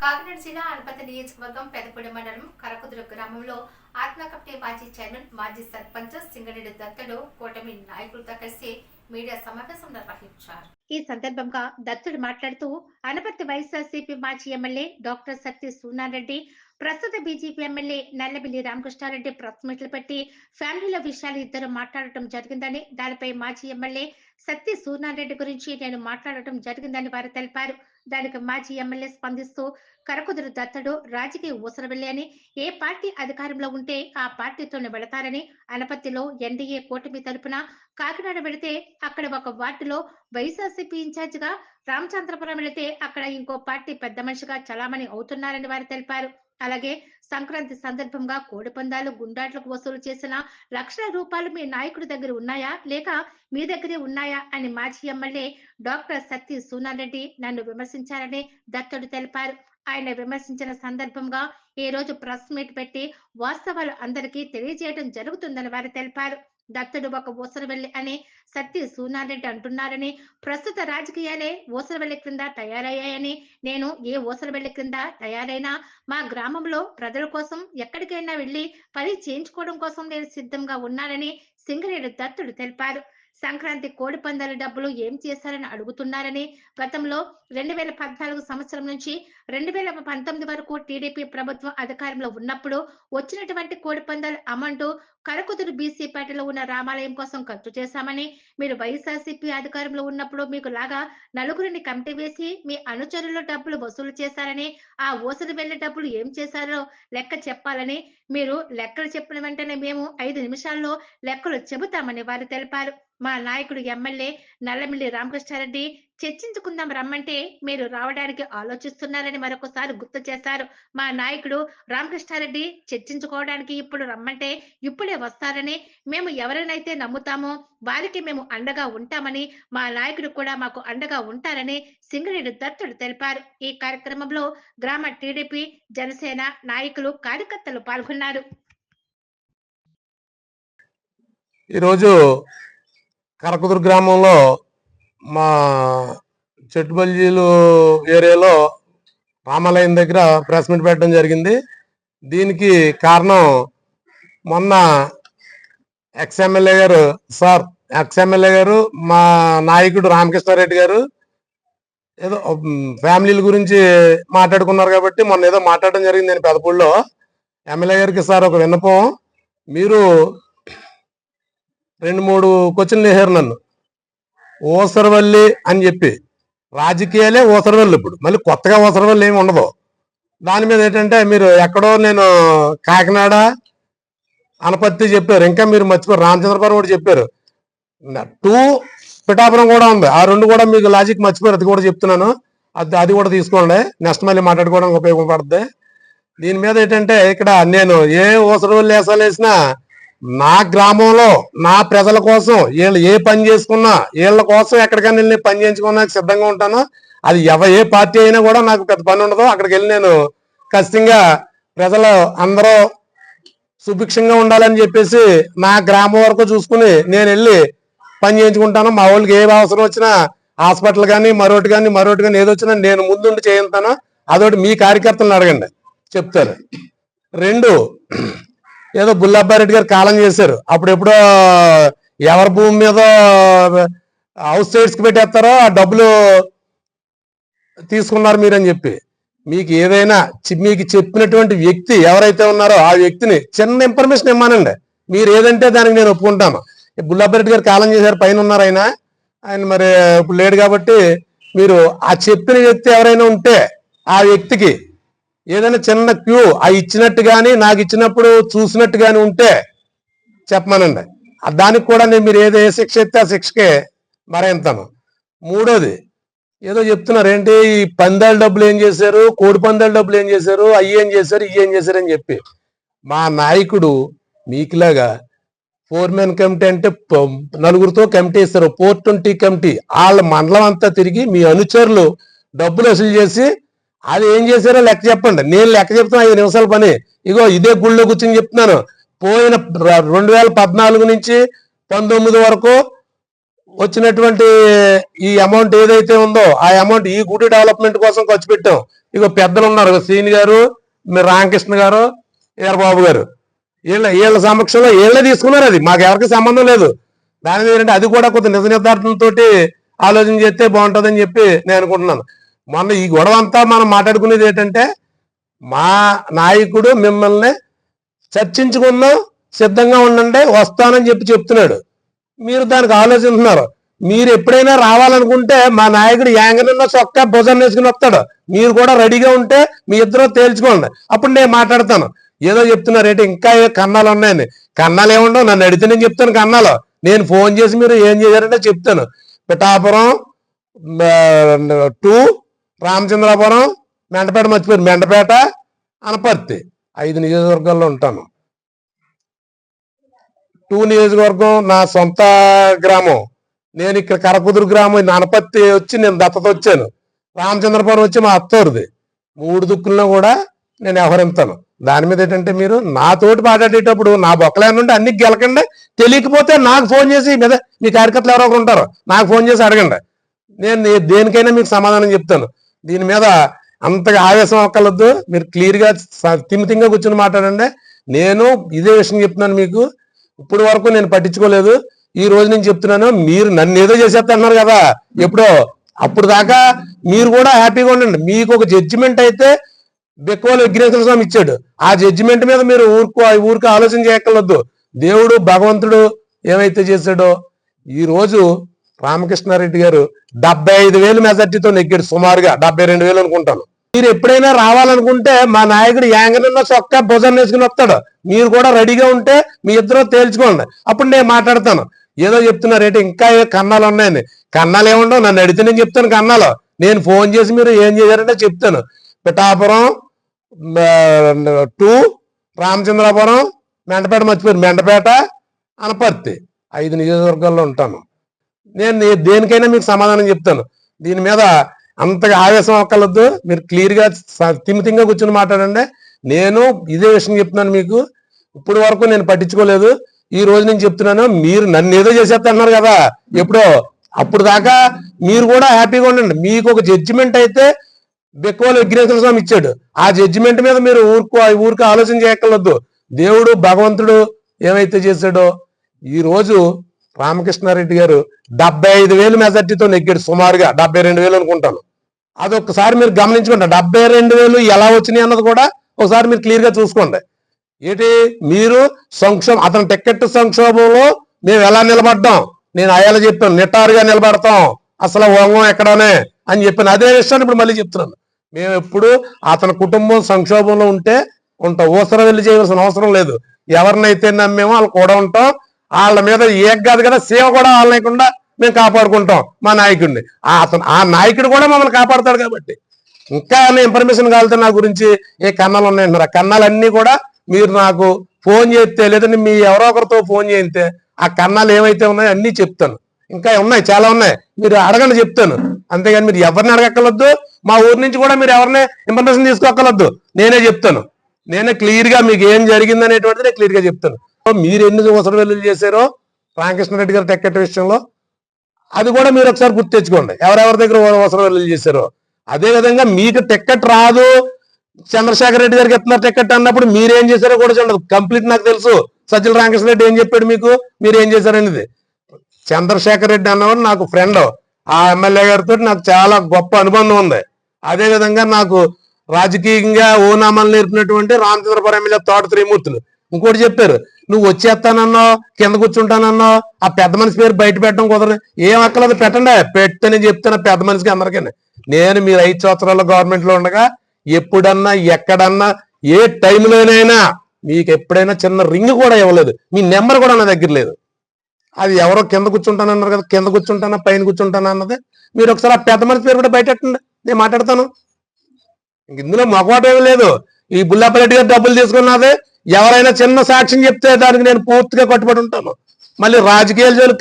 కాకినాడ జిల్లా అనపతి నియోజకవర్గం పెదపూడి మండలం కరకుదురు గ్రామంలో ఆత్మ కమిటీ మాజీ చైర్మన్ మాజీ సర్పంచ్ సింగరెడ్డి దత్తడు కూటమి నాయకులతో కలిసి మీడియా సమావేశం నిర్వహించారు. ఈ సందర్భంగా దత్తుడు మాట్లాడుతూ అనపర్తి వైఎస్ఆర్సీపీ మాజీ ఎమ్మెల్యే డాక్టర్ సత్య సూనారెడ్డి ప్రస్తుత BJP MLA Nallabilli Ramakrishna Reddy press మీట్లు పెట్టి ఫ్యామిలీల విషయాలు ఇద్దరు మాట్లాడటం జరిగిందని దానిపై మాజీ ఎమ్మెల్యే సత్య సూర్నారెడ్డి గురించి నేను మాట్లాడటం జరిగిందని వారు తెలిపారు. దానికి మాజీ ఎమ్మెల్యే స్పందిస్తూ కరకుదురు దత్తడు రాజకీయ ఊసరవెల్లి అని ఏ పార్టీ అధికారంలో ఉంటే ఆ పార్టీతోనే వెళతారని అనపత్తిలో ఎన్డీఏ కూటమి తరపున కాకినాడ వెళితే అక్కడ ఒక వార్డులో వైఎస్ఆర్సీపీ ఇన్ఛార్జిగా రామచంద్రపురం వెళితే అక్కడ ఇంకో పార్టీ పెద్ద మనిషిగా చలామణి అవుతున్నారని వారు తెలిపారు. అలాగే సంక్రాంతి సందర్భంగా కోడిపందాలు గుండాట్లకు వసూలు చేసిన లక్షల రూపాయలు మీ నాయకుడి దగ్గర ఉన్నాయా? లేక మీ దగ్గరే ఉన్నాయా? అని మాజీ ఎమ్మెల్యే డాక్టర్ సత్య సూనారెడ్డి నన్ను విమర్శించారని దత్తడు తెలిపారు. ఆయన విమర్శించిన సందర్భంగా ఈ రోజు ప్రెస్ మీట్ పెట్టి వాస్తవాలు అందరికీ తెలియజేయడం జరుగుతుందని వారు తెలిపారు. దత్తుడు ఒక ఊసరవెల్లి అని సత్య సూనారెడ్డి అంటున్నారని ప్రస్తుత రాజకీయాలే ఊసరవెల్లి క్రింద తయారయ్యాయని నేను ఏ ఊసరవెల్లి క్రింద తయారైనా మా గ్రామంలో ప్రజల కోసం ఎక్కడికైనా వెళ్ళి పని చేయించుకోవడం కోసం నేను సిద్ధంగా ఉన్నానని సింగరేడు దత్తుడు తెలిపారు. సంక్రాంతి కోడి పందాల డబ్బులు ఏం చేశారని అడుగుతున్నారని గతంలో రెండు వేల పద్నాలుగు సంవత్సరం నుంచి రెండు వేల పంతొమ్మిది వరకు టీడీపీ ప్రభుత్వం అధికారంలో ఉన్నప్పుడు వచ్చినటువంటి కోడిపందాల అమౌంట్ కరకుదురు బీసీ పేటలో ఉన్న రామాలయం కోసం ఖర్చు చేశామని మీరు వైఎస్ఆర్సీపీ అధికారంలో ఉన్నప్పుడు మీకు లాగా నలుగురిని కమిటీ వేసి మీ అనుచరులు డబ్బులు వసూలు చేశారని ఆ ఊసలు వెళ్ళే డబ్బులు ఏం చేశారో లెక్క చెప్పాలని మీరు లెక్కలు చెప్పిన వెంటనే మేము ఐదు నిమిషాల్లో లెక్కలు చెబుతామని వారు తెలిపారు. మా నాయకుడు ఎమ్మెల్యే నల్లమిల్లి రామకృష్ణారెడ్డి చర్చించుకుందాం రమ్మంటే మీరు రావడానికి ఆలోచిస్తున్నారని మరొకసారి గుర్తు చేశారు. మా నాయకుడు రామకృష్ణారెడ్డి చర్చించుకోవడానికి ఇప్పుడు రమ్మంటే ఇప్పుడే వస్తారని మేము ఎవరినైతే నమ్ముతామో వారికి మేము అండగా ఉంటామని మా నాయకుడు కూడా మాకు అండగా ఉంటారని సింగరేడు దత్తుడు తెలిపారు. ఈ కార్యక్రమంలో గ్రామ టీడీపీ జనసేన నాయకులు కార్యకర్తలు పాల్గొన్నారు. ఈరోజు కరకుదురు గ్రామంలో మా చెట్టుబల్జీలు ఏరియాలో రామాలయం దగ్గర ప్రెస్ మీట్ పెట్టడం జరిగింది. దీనికి కారణం మొన్న ఎక్స్ఎమ్మెల్యే గారు సార్ ఎక్స్ఎమ్మెల్యే గారు మా నాయకుడు రామకృష్ణారెడ్డి గారు ఏదో ఫ్యామిలీల గురించి మాట్లాడుకున్నారు కాబట్టి మొన్న ఏదో మాట్లాడడం జరిగింది నేను పెదపూడిలో. ఎమ్మెల్యే గారికి సార్ ఒక విన్నపం. మీరు రెండు మూడు క్వశ్చన్లు వేసారు నన్ను. ఓసరవల్లి అని చెప్పి. రాజకీయాలే ఓసరవల్లి ఇప్పుడు. మళ్ళీ కొత్తగా ఓసరవల్లి ఏమి ఉండదు. దాని మీద ఏంటంటే మీరు ఎక్కడో నేను కాకినాడ అనపత్తి చెప్పారు. ఇంకా మీరు మర్చిపోయారు. రామచంద్రపురం కూడా చెప్పారు. టూ పిఠాపురం కూడా ఉంది. ఆ రెండు కూడా మీకు లాజిక్ మర్చిపోయారు. అది కూడా చెప్తున్నాను. అది అది కూడా తీసుకోండి. నెక్స్ట్ మళ్ళీ మాట్లాడుకోవడానికి ఉపయోగపడుతుంది దీని మీద ఏంటంటే ఇక్కడ నేను ఏ ఓసరవల్లి వేసాలు వేసినా నా గ్రామంలో నా ప్రజల కోసం వీళ్ళు ఏ పని చేసుకున్నా వీళ్ళ కోసం ఎక్కడికైనా వెళ్ళి పని చేయించుకున్నా సిద్ధంగా ఉంటాను. అది ఎవ ఏ పార్టీ అయినా కూడా నాకు పెద్ద పని ఉండదు. అక్కడికి వెళ్ళి నేను ఖచ్చితంగా ప్రజలు అందరూ సుభిక్షంగా ఉండాలని చెప్పేసి నా గ్రామం వరకు చూసుకుని నేను వెళ్ళి పని చేయించుకుంటాను. మా వాళ్ళకి ఏ అవసరం వచ్చినా హాస్పిటల్ కానీ మరొకటి కానీ మరొకటి కానీ ఏదో వచ్చినా నేను ముందుండి చేయిస్తాను అదొకటి మీ కార్యకర్తలను అడగండి. చెప్తారు. రెండు ఏదో బుల్లబ్బారెడ్డి గారు కాలం చేశారు. అప్పుడెప్పుడో ఎవరి భూమి మీద హౌస్ సైడ్స్కి పెట్టేస్తారో ఆ డబ్బులు తీసుకున్నారు మీరని చెప్పి. మీకు ఏదైనా చి- మీకు చెప్పినటువంటి వ్యక్తి ఎవరైతే ఉన్నారో ఆ వ్యక్తిని చిన్న ఇన్ఫర్మేషన్ ఇమ్మానండి. మీరు ఏదంటే దానికి నేను ఒప్పుకుంటాను. బుల్లబ్బారెడ్డి గారు కాలం చేశారు పైన ఉన్నారు ఆయన. ఆయన మరి ఇప్పుడు లేడు కాబట్టి మీరు ఆ చెప్పిన వ్యక్తి ఎవరైనా ఉంటే ఆ వ్యక్తికి ఏదైనా చిన్న క్యూ ఆ ఇచ్చినట్టు కానీ నాకు ఇచ్చినప్పుడు చూసినట్టు కానీ ఉంటే చెప్పమనండి. దానికి కూడా నేను మీరు ఏదో ఏ శిక్ష ఇస్తే ఆ శిక్షకే మరేంతాను. మూడోది ఏదో చెప్తున్నారు ఏంటి ఈ పందాల డబ్బులు ఏం చేశారు కోడి పందాల డబ్బులు ఏం చేశారు అవి ఏం చేశారు ఇవి ఏం చేశారు అని చెప్పి. మా నాయకుడు మీకులాగా ఫోర్ మెన్ కమిటీ అంటే నలుగురితో కమిటీ ఇస్తారు ఫోర్ ట్వంటీ కమిటీ. వాళ్ళ మండలం అంతా తిరిగి మీ అనుచరులు డబ్బులు వసూలు చేసి అది ఏం చేశారో లెక్క చెప్పండి. నేను లెక్క చెప్తున్నా ఐదు నిమిషాల పని. ఇగో ఇదే గుళ్ళో కూర్చొని చెప్తున్నాను. పోయిన రెండు వేల పద్నాలుగు నుంచి పంతొమ్మిది వరకు వచ్చినటువంటి ఈ అమౌంట్ ఏదైతే ఉందో ఆ అమౌంట్ ఈ గుడి డెవలప్మెంట్ కోసం ఖర్చు పెట్టాం. ఇగో పెద్దలు ఉన్నారు శ్రీని గారు మీ రామకృష్ణ గారు ఈరబాబు గారు. వీళ్ళ వీళ్ళ సమక్షంలో వీళ్ళే తీసుకున్నారు అది. మాకు ఎవరికి సంబంధం లేదు. దాని మీద అది కూడా కొంత నిజ నిర్ధారణతో ఆలోచన చేస్తే బాగుంటుందని చెప్పి నేను అనుకుంటున్నాను. మొన్న ఈ గొడవ అంతా మనం మాట్లాడుకునేది ఏంటంటే మా నాయకుడు మిమ్మల్ని చర్చించుకుందాం సిద్ధంగా ఉండండి వస్తానని చెప్పి చెప్తున్నాడు. మీరు దానికి ఆలోచిస్తున్నారు మీరు ఎప్పుడైనా రావాలనుకుంటే మా నాయకుడు యాంగనన్న చొక్కా భుజం వేసుకుని వస్తాడు. మీరు కూడా రెడీగా ఉంటే మీ ఇద్దరు తేల్చుకోండి. అప్పుడు నేను మాట్లాడతాను. ఏదో చెప్తున్నారు ఏంటి ఇంకా ఏ కన్నాలు ఉన్నాయని. కన్నాలు ఏముండవు నన్ను అడిగితే నేను చెప్తాను కన్నాలు. నేను ఫోన్ చేసి మీరు ఏం చేశారంటే చెప్తాను. పిఠాపురం టూ రామచంద్రాపురం మెండపేట మర్చిపోయారు మెండపేట అనపర్తి. ఐదు నియోజకవర్గాల్లో ఉంటాను. టూ నియోజకవర్గం నా సొంత గ్రామం. నేను ఇక్కడ కరకుదురు గ్రామం ఈ అనపత్తి వచ్చి నేను దత్తత వచ్చాను. రామచంద్రపురం వచ్చి మా అత్తోరిది. మూడు దుక్కుల్లో కూడా నేను వ్యవహరిస్తాను దాని మీద ఏంటంటే మీరు నాతోటి మాట్లాడేటప్పుడు నా బొక్కలే నుండి అన్ని గెలకండి. తెలియకపోతే నాకు ఫోన్ చేసి మీద మీ కార్యకర్తలు ఎవరో ఒకరు ఉంటారు. నాకు ఫోన్ చేసి అడగండి. నేను దేనికైనా మీకు సమాధానం చెప్తాను. దీని మీద అంతగా ఆవేశం అక్కర్లొద్దు మీరు క్లియర్గా తిమితింగా కూర్చొని మాట్లాడండి. నేను ఇదే విషయం చెప్తున్నాను మీకు. ఇప్పుడు వరకు నేను పట్టించుకోలేదు. ఈ రోజు నేను చెప్తున్నాను మీరు నన్ను ఏదో చేసేస్తున్నారు కదా. ఎప్పుడో. అప్పుడు దాకా మీరు కూడా హ్యాపీగా ఉండండి. మీకు ఒక జడ్జిమెంట్ అయితే బెక్కువలు విఘ్నేశ్వర స్వామి ఇచ్చాడు. ఆ జడ్జిమెంట్ మీద మీరు ఊరుకు ఊరికి ఆలోచన చేయక్కర్లొద్దు దేవుడు భగవంతుడు ఏమైతే చేశాడో ఈ రోజు రామకృష్ణారెడ్డి గారు డెబ్బై ఐదు వేలు మెజార్టీతో నెగ్గాడు సుమారుగా డెబ్బై రెండు వేలు అనుకుంటాను. మీరు ఎప్పుడైనా రావాలనుకుంటే మా నాయకుడు యాంగనన్న చొక్కా భుజం వేసుకుని వస్తాడు. మీరు కూడా రెడీగా ఉంటే మీ ఇద్దరు తేల్చుకోండి. అప్పుడు నేను మాట్లాడతాను. ఏదో చెప్తున్నారు ఏంటి? ఇంకా కన్నాలు ఉన్నాయని కన్నాలు ఏముండవు? నన్ను అడిగితే నేను చెప్తాను కన్నాలు. నేను ఫోన్ చేసి మీరు ఏం చేశారంటే చెప్తాను. పిఠాపురం టూ రామచంద్రాపురం మెండపేట మర్చిపోయారు. మెండపేట అనపర్తి. ఐదు నియోజకవర్గాల్లో ఉంటాను. నేను దేనికైనా మీకు సమాధానం చెప్తాను. దీని మీద అంతగా ఆవేశం అక్కర్లొద్దు. మీరు క్లియర్గా తిమితింగా కూర్చొని మాట్లాడండి. నేను ఇదే విషయం చెప్తున్నాను మీకు. ఇప్పుడు వరకు నేను పట్టించుకోలేదు. ఈ రోజు నేను చెప్తున్నాను మీరు నన్ను ఏదో చేసేస్తున్నారు కదా. ఎప్పుడో అప్పుడు దాకా మీరు కూడా హ్యాపీగా ఉండండి. మీకు ఒక జడ్జిమెంట్ అయితే బెక్కువలు విఘ్నేశ్వర స్వామి ఇచ్చాడు. ఆ జడ్జిమెంట్ మీద మీరు ఊరుకు ఊరికి ఆలోచన చేయక్కర్లొద్దు. దేవుడు భగవంతుడు ఏమైతే చేశాడో ఈ రోజు రామకృష్ణారెడ్డి గారు డెబ్బై ఐదు వేలు మెజార్టీతో నెగ్గాడు సుమారుగా డెబ్బై రెండు వేలు అనుకుంటాను. అదొకసారి మీరు గమనించుకోండి డెబ్బై రెండు వేలు ఎలా వచ్చినాయి అన్నది కూడా ఒకసారి మీరు క్లియర్గా చూసుకోండి. ఏంటి? మీరు సంక్షోభం అతని టికెట్ సంక్షోభంలో మేము ఎలా నిలబడ్డాం? నేను అయ్యాల చెప్పాను నిటారుగా నిలబడతాం. అసలు వంగం ఎక్కడనే అని చెప్పాను. అదే విషయాన్ని ఇప్పుడు మళ్ళీ చెప్తున్నాను. మేము ఎప్పుడు అతని కుటుంబం సంక్షోభంలో ఉంటే ఉంటాం. ఊసర వెళ్ళి చేయవలసిన అవసరం లేదు. ఎవరినైతే నమ్మేమో వాళ్ళు కూడా ఉంటాం. వాళ్ళ మీద ఏం కాదు కదా సేవ కూడా వాళ్ళ లేకుండా మేము కాపాడుకుంటాం మా నాయకుడిని. ఆ అతను ఆ నాయకుడు కూడా మమ్మల్ని కాపాడతాడు కాబట్టి. ఇంకా ఇన్ఫర్మేషన్ కావాలంటే నా గురించి ఏ కన్నాలు ఉన్నాయంటున్నారు ఆ కన్నాలన్నీ కూడా మీరు నాకు ఫోన్ చేస్తే లేదంటే మీ ఎవరో ఒకరితో ఫోన్ చేయితే ఆ కన్నాలు ఏమైతే ఉన్నాయో అన్ని చెప్తాను. ఇంకా ఉన్నాయి చాలా ఉన్నాయి. మీరు అడగండి చెప్తాను. అంతేగాని మీరు ఎవరిని అడగక్కర్లొద్దు మా ఊరి నుంచి కూడా మీరు ఎవరిని ఇన్ఫర్మేషన్ తీసుకోక్కర్లొద్దు నేనే చెప్తాను. నేనే క్లియర్గా మీకు ఏం జరిగింది అనేటువంటిది నేను క్లియర్గా చెప్తాను. మీరు ఎన్ని ఉసరు వెల్లులు చేశారో రామకృష్ణారెడ్డి గారి టెక్కెట్ విషయంలో అది కూడా మీరు ఒకసారి గుర్తు తెచ్చుకోండి. ఎవరెవరి దగ్గర అవసరం వెల్లులు చేశారో. అదే విధంగా మీకు టిక్కెట్ రాదు. చంద్రశేఖర్ రెడ్డి గారికి ఎత్తున్నారు టికెట్ అన్నప్పుడు మీరేం చేశారో కూడా చూడండి. కంప్లీట్ నాకు తెలుసు. సజ్జల రామకృష్ణ రెడ్డి ఏం చెప్పాడు మీకు? మీరు ఏం చేశారనేది చంద్రశేఖర్ రెడ్డి అన్నవాడు నాకు ఫ్రెండ్ ఆ ఎమ్మెల్యే గారితో నాకు చాలా గొప్ప అనుబంధం ఉంది. అదే విధంగా నాకు రాజకీయంగా ఓనామాలు నేర్పినటువంటి రామచంద్రపురం ఎమ్మెల్యే తోట త్రిమూర్తులు. ఇంకోటి చెప్పారు నువ్వు వచ్చేస్తానన్నావు కింద కూర్చుంటానన్నావు ఆ పెద్ద మనిషి పేరు బయట పెట్టడం కుదరదు. ఏం అక్కర్లేదు పెట్టండి? పెట్టని చెప్తాను పెద్ద మనిషికి అందరికీ నేను మీరు ఐదు సంవత్సరాల గవర్నమెంట్లో ఉండగా ఎప్పుడన్నా ఎక్కడన్నా ఏ టైంలోనైనా మీకు ఎప్పుడైనా చిన్న రింగ్ కూడా ఇవ్వలేదు. మీ నెంబర్ కూడా నా దగ్గర లేదు. అది ఎవరో కింద కూర్చుంటానన్నారు కదా కింద కూర్చుంటానా పైన కూర్చుంటానా అన్నది. మీరు ఒకసారి ఆ పెద్ద మనిషి పేరు కూడా బయట పెట్టండి. నేను మాట్లాడతాను. ఇందులో మగవాటం ఏమీ లేదు. ఈ బుల్లాపల్లి గారు డబ్బులు తీసుకున్నది ఎవరైనా చిన్న సాక్ష్యం చెప్తే దానికి నేను పూర్తిగా కట్టుబడి ఉంటాను. మళ్ళీ రాజకీయాలు